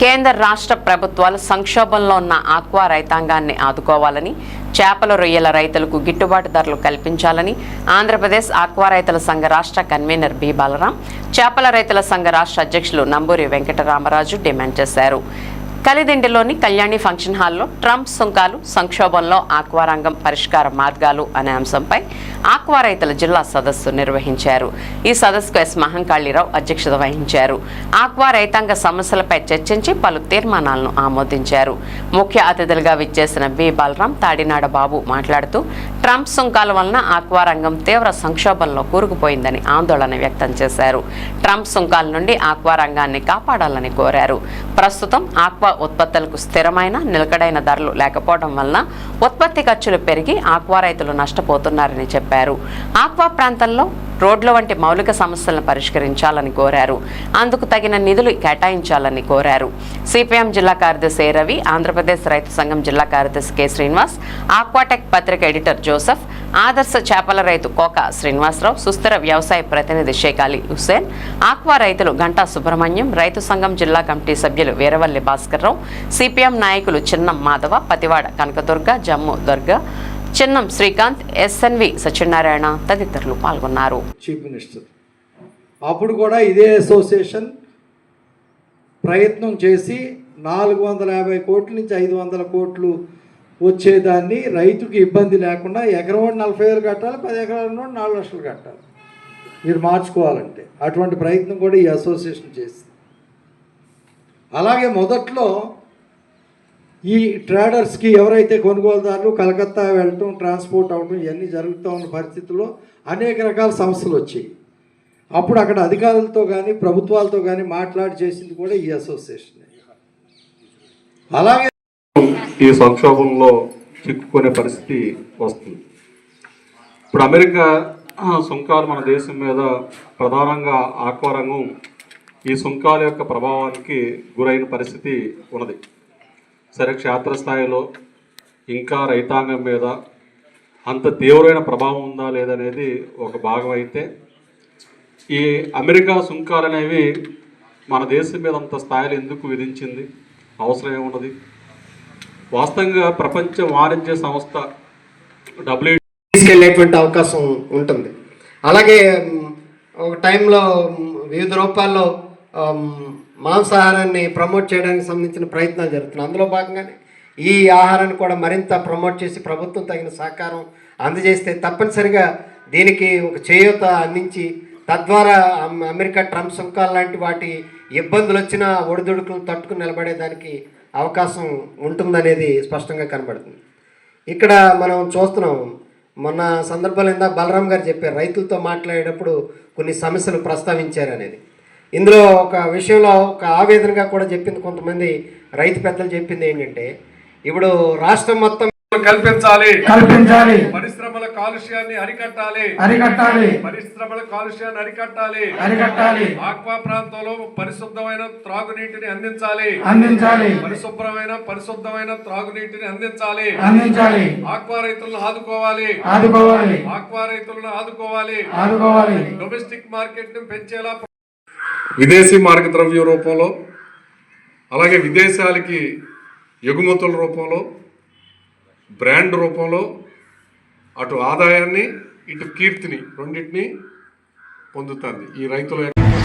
కేంద్ర రాష్ట్ర ప్రభుత్వాలు సంక్షోభంలో ఉన్న ఆక్వా రైతాంగాన్ని ఆదుకోవాలని చేపల రొయ్యల రైతులకు గిట్టుబాటు ధరలు కల్పించాలని ఆంధ్రప్రదేశ్ ఆక్వా రైతుల సంఘ రాష్ట్ర కన్వీనర్ బి బాలరాం చేపల రైతుల సంఘ రాష్ట్ర అధ్యక్షులు నంబూరి వెంకటరామరాజు డిమాండ్ చేశారు. కలిదిండిలోని కళ్యాణి ఫంక్షన్ హాల్లో ట్రంప్ సుంకాలు సంక్షోభంలో ఆక్వా రంగం పరిష్కార మార్గాలు అనే అంశంపై ఆక్వా రైతుల జిల్లా సదస్సు నిర్వహించారు. ఈ సదస్సుకు ఎస్. మహంకాళీరావు అధ్యక్షత వహించారు. ఆక్వా రైతాంగ సమస్యలపై చర్చించి పలు తీర్మానాలను ఆమోదించారు. ముఖ్య అతిథులుగా విచ్చేసిన బి. బలరాం తాడినాడ బాబు మాట్లాడుతూ ట్రంప్ సుంకాల వలన ఆక్వా రంగం తీవ్ర సంక్షోభంలో కూరుకుపోయిందని ఆందోళన వ్యక్తం చేశారు. ట్రంప్ సుంకాల నుండి ఆక్వా రంగాన్ని కాపాడాలని కోరారు. ప్రస్తుతం ఆక్వా ఉత్పత్తులకు స్థిరమైన నిలకడైన ధరలు లేకపోవడం వలన ఉత్పత్తి ఖర్చులు పెరిగి ఆక్వా రైతులు నష్టపోతున్నారని చెప్పారు. ఆక్వా ప్రాంతంలో రోడ్ల వంటి మౌలిక సమస్యలను పరిష్కరించాలని కోరారు. అందుకు తగిన నిధులు కేటాయించాలని కోరారు. సిపిఎం జిల్లా కార్యదర్శి ఏ రవి ఆంధ్రప్రదేశ్ రైతు సంఘం జిల్లా కార్యదర్శి కె శ్రీనివాస్ ఆక్వాటెక్ పత్రిక ఎడిటర్ జోసెఫ్ ఆదర్శ చేపల రైతు కోక శ్రీనివాసరావు సుస్థిర వ్యవసాయ ప్రతినిధి షేక్ అలీ హుస్సేన్ ఆక్వా రైతులు గంటా సుబ్రహ్మణ్యం రైతు సంఘం జిల్లా కమిటీ సభ్యులు వీరవల్లి భాస్కర్రావు సిపిఎం నాయకులు చిన్నం మాధవ పతివాడ కనకదుర్గ జమ్ము దుర్గ చిన్నం శ్రీకాంత్ ఎస్ఎన్వి సత్యనారాయణ తదితరులు పాల్గొన్నారు. చీఫ్ మినిస్టర్ అప్పుడు కూడా ఇదే అసోసియేషన్ ప్రయత్నం చేసి నాలుగు వందల యాభై కోట్ల నుంచి ఐదు వందల కోట్లు వచ్చేదాన్ని రైతుకి ఇబ్బంది లేకుండా ఎకరం నలభై వేలు కట్టాలి పది ఎకరాల నుండి నాలుగు లక్షలు కట్టాలి. మీరు మార్చుకోవాలంటే అటువంటి ప్రయత్నం కూడా ఈ అసోసియేషన్ చేసింది. అలాగే మొదట్లో ఈ ట్రేడర్స్కి ఎవరైతే కొనుగోలుదారులు కలకత్తా వెళ్ళటం ట్రాన్స్పోర్ట్ అవ్వటం ఇవన్నీ జరుగుతూ ఉన్న పరిస్థితుల్లో అనేక రకాల సమస్యలు వచ్చాయి. అప్పుడు అక్కడ అధికారులతో కానీ ప్రభుత్వాలతో కానీ మాట్లాడి చేసింది కూడా ఈ అసోసియేషన్. అలాగే ఈ సంక్షోభంలో చిక్కుకునే పరిస్థితి వస్తుంది. ఇప్పుడు అమెరికా సుంకాలు మన దేశం మీద ప్రధానంగా ఆక్వారంగం ఈ సుంకాల యొక్క ప్రభావానికి గురైన పరిస్థితి ఉన్నది. సరే క్షేత్రస్థాయిలో ఇంకా రైతాంగం మీద అంత తీవ్రమైన ప్రభావం ఉందా లేదనేది ఒక భాగం అయితే ఈ అమెరికా సుంకాలు అనేవి మన దేశం మీద అంత స్థాయిలో ఎందుకు విధించింది? అవసరం ఏమున్నది? వాస్తవంగా ప్రపంచ వాణిజ్య సంస్థ డబ్ల్యూ తీసుకెళ్ళేటువంటి అవకాశం ఉంటుంది. అలాగే ఒక టైంలో వివిధ రూపాల్లో మాంసాహారాన్ని ప్రమోట్ చేయడానికి సంబంధించిన ప్రయత్నాలు జరుగుతున్నాయి. అందులో భాగంగానే ఈ ఆహారాన్ని కూడా మరింత ప్రమోట్ చేసి ప్రభుత్వం తగిన సహకారం అందజేస్తే తప్పనిసరిగా దీనికి ఒక చేయూత అందించి తద్వారా అమెరికా ట్రంప్ సుంకాలు లాంటి వాటి ఇబ్బందులు వచ్చినా ఒడిదుడుకులు తట్టుకుని నిలబడేదానికి అవకాశం ఉంటుందనేది స్పష్టంగా కనబడుతుంది. ఇక్కడ మనం చూస్తున్నాం మొన్న సందర్భాలు ఇందా బలరాం గారు చెప్పారు రైతులతో మాట్లాడేటప్పుడు కొన్ని సమస్యలు ప్రస్తావించారు అనేది ఇందులో ఒక విషయంలో ఒక ఆవేదనగా కూడా చెప్పింది కొంతమంది రైతు పెద్దలు చెప్పింది ఏంటంటే ఇప్పుడు రాష్ట్రం మొత్తం కల్పించాలి. కల్పించాలి. పరిశ్రమల కాలుష్యాన్ని అరికట్టాలి. అరికట్టాలి. పరిశ్రమల కాలుష్యాన్ని అరికట్టాలి. అరికట్టాలి. ఆక్వా ప్రాంతంలో పరిశుద్ధమైన త్రాగునీటిని అందించాలి. అందించాలి. పరిశుభ్రమైన పరిశుద్ధమైన త్రాగునీటిని అందించాలి. అందించాలి. ఆక్వా రైతులను ఆదుకోవాలి. ఆదుకోవాలి. ఆక్వా రైతులను ఆదుకోవాలి. ఆదుకోవాలి. డొమెస్టిక్ మార్కెట్ను పెంచేలా విదేశీ మార్గద్రవ్య రూపంలో అలాగే విదేశాలకి ఎగుమతుల రూపంలో బ్రాండ్ రూపంలో అటు ఆదాయాన్ని ఇటు కీర్తిని రెండింటిని పొందుతుంది ఈ రైతుల యొక్క